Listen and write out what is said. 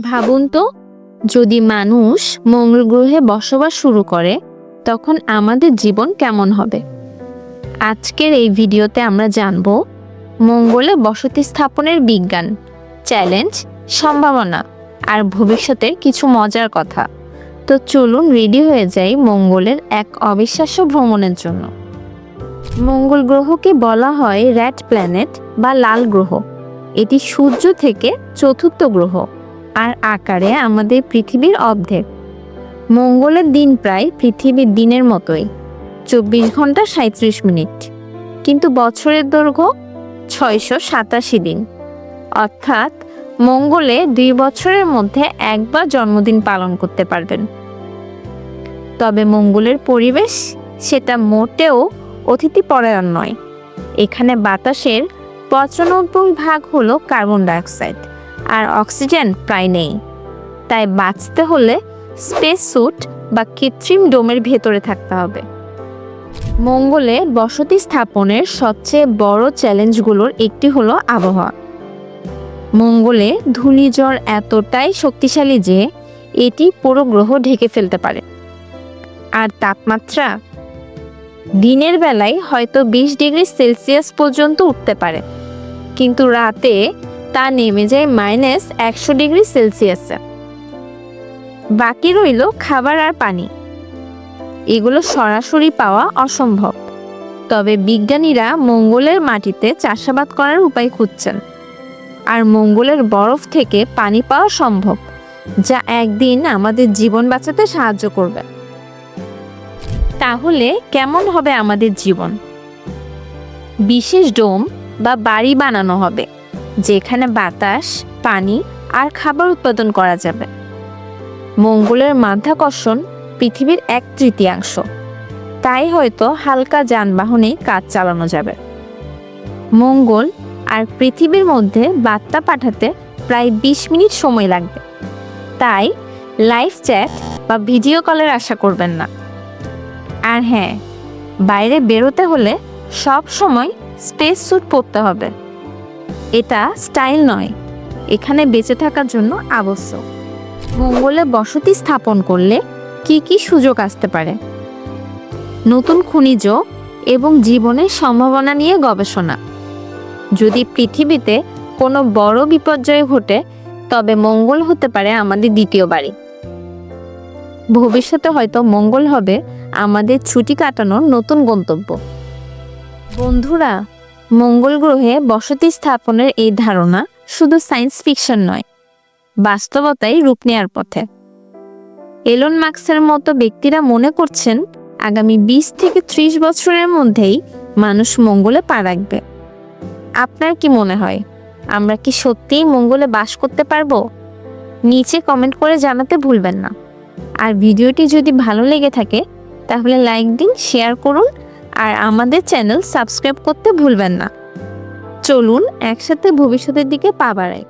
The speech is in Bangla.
ভাবুন তো, যদি মানুষ মঙ্গল গ্রহে বসবাস শুরু করে, তখন আমাদের জীবন কেমন হবে? আজকের এই ভিডিওতে আমরা জানব, মঙ্গলে বসতি স্থাপনের বিজ্ঞান, চ্যালেঞ্জ, সম্ভাবনা, আর ভবিষ্যতের কিছু মজার কথা। তো চলুন রেডি হয়ে যাই মঙ্গলের এক অবিশ্বাস্য ভ্রমণের জন্য। মঙ্গল গ্রহকে বলা হয় র্যাট প্ল্যানেট বা লাল গ্রহ। এটি সূর্য থেকে চতুর্থ গ্রহ। আর আকারে আমাদের পৃথিবীর অর্ধেক। মঙ্গলের দিন প্রায় পৃথিবীর দিনের মতোই। চব্বিশ ঘণ্টা সাঁত্রিশ মিনিট। কিন্তু বছরের দৈর্ঘ্য ছয়শো সাতাশি দিন। অর্থাৎ মঙ্গলে দুই বছরের মধ্যে একবার জন্মদিন পালন করতে পারবেন। তবে মঙ্গলের পরিবেশ সেটা মোটেও অতিথি পরায়ণ নয়। এখানে বাতাসের পঁচানব্বই ভাগ হলো কার্বন ডাইঅক্সাইড। আর অক্সিজেন প্রায় নেই। তাই বাঁচতে হলে স্পেস স্যুট বা কৃত্রিম ডোমের ভেতরে থাকতে হবে। মঙ্গলে বসতি স্থাপনের সবচেয়ে বড় চ্যালেঞ্জগুলোর একটি হলো আবহাওয়া। মঙ্গলে ধূলিঝড় এতটাই শক্তিশালী যে এটি পুরো গ্রহ ঢেকে ফেলতে পারে। আর তাপমাত্রা দিনের বেলায় হয়তো বিশ ডিগ্রি সেলসিয়াস পর্যন্ত উঠতে পারে। কিন্তু রাতে তা নেমে যায় মাইনাস একশো ডিগ্রি সেলসিয়াসে। বাকি রইল খাবার আর পানি। এগুলো সরাসরি পাওয়া অসম্ভব। তবে বিজ্ঞানীরা মঙ্গলের মাটিতে চাষাবাদ করার উপায় খুঁজছেন। আর মঙ্গলের বরফ থেকে পানি পাওয়া সম্ভব, যা একদিন আমাদের জীবন বাঁচাতে সাহায্য করবে। তাহলে কেমন হবে আমাদের জীবন? বিশেষ ডোম বা বাড়ি বানানো হবে। যেখানে বাতাস, পানি আর খাবার উৎপাদন করা যাবে। মঙ্গলের মাধ্যাকর্ষণ পৃথিবীর এক তৃতীয়াংশ। তাই হয়তো হালকা যানবাহনে কাজ চালানো যাবে। মঙ্গল আর পৃথিবীর মধ্যে বার্তা পাঠাতে প্রায় বিশ মিনিট সময় লাগবে। তাই লাইভ চ্যাট বা ভিডিও কলের আশা করবেন না। আর হ্যাঁ বাইরে বেরোতে হলে সব সময় স্পেস স্যুট পরতে হবে। এটা স্টাইল নয়, এখানে বেঁচে থাকার জন্য আবশ্যক। মঙ্গলে বসতি স্থাপন করলে কি কি সুযোগ আসতে পারে? নতুন খনিজ এবং জীবনের সম্ভাবনা নিয়ে গবেষণা। যদি পৃথিবীতে কোনো বড় বিপর্যয় ঘটে, তবে মঙ্গল হতে পারে আমাদের দ্বিতীয় বাড়ি। ভবিষ্যতে হয়তো মঙ্গল হবে আমাদের ছুটি কাটানোর নতুন গন্তব্য। বন্ধুরা মঙ্গল গ্রহে বসতি স্থাপনের এই ধারণা শুধু সায়েন্স ফিকশন নয়, বাস্তবতাই রূপ নেয়ার পথে। এলন মার্কসের মতো ব্যক্তিরা মনে করছেন, আগামী বিশ থেকে ত্রিশ বছরের মধ্যেই মানুষ মঙ্গলে পা রাখবে। আপনার কি মনে হয়, আমরা কি সত্যিই মঙ্গলে বাস করতে পারব? নিচে কমেন্ট করে জানাতে ভুলবেন না। আর ভিডিওটি যদি ভালো লেগে থাকে, তাহলে লাইক দিন, শেয়ার করুন আর আমাদের চ্যানেল সাবস্ক্রাইব করতে ভুলবেন না। চলুন একসাথে ভবিষ্যতের দিকে পা বাড়াই।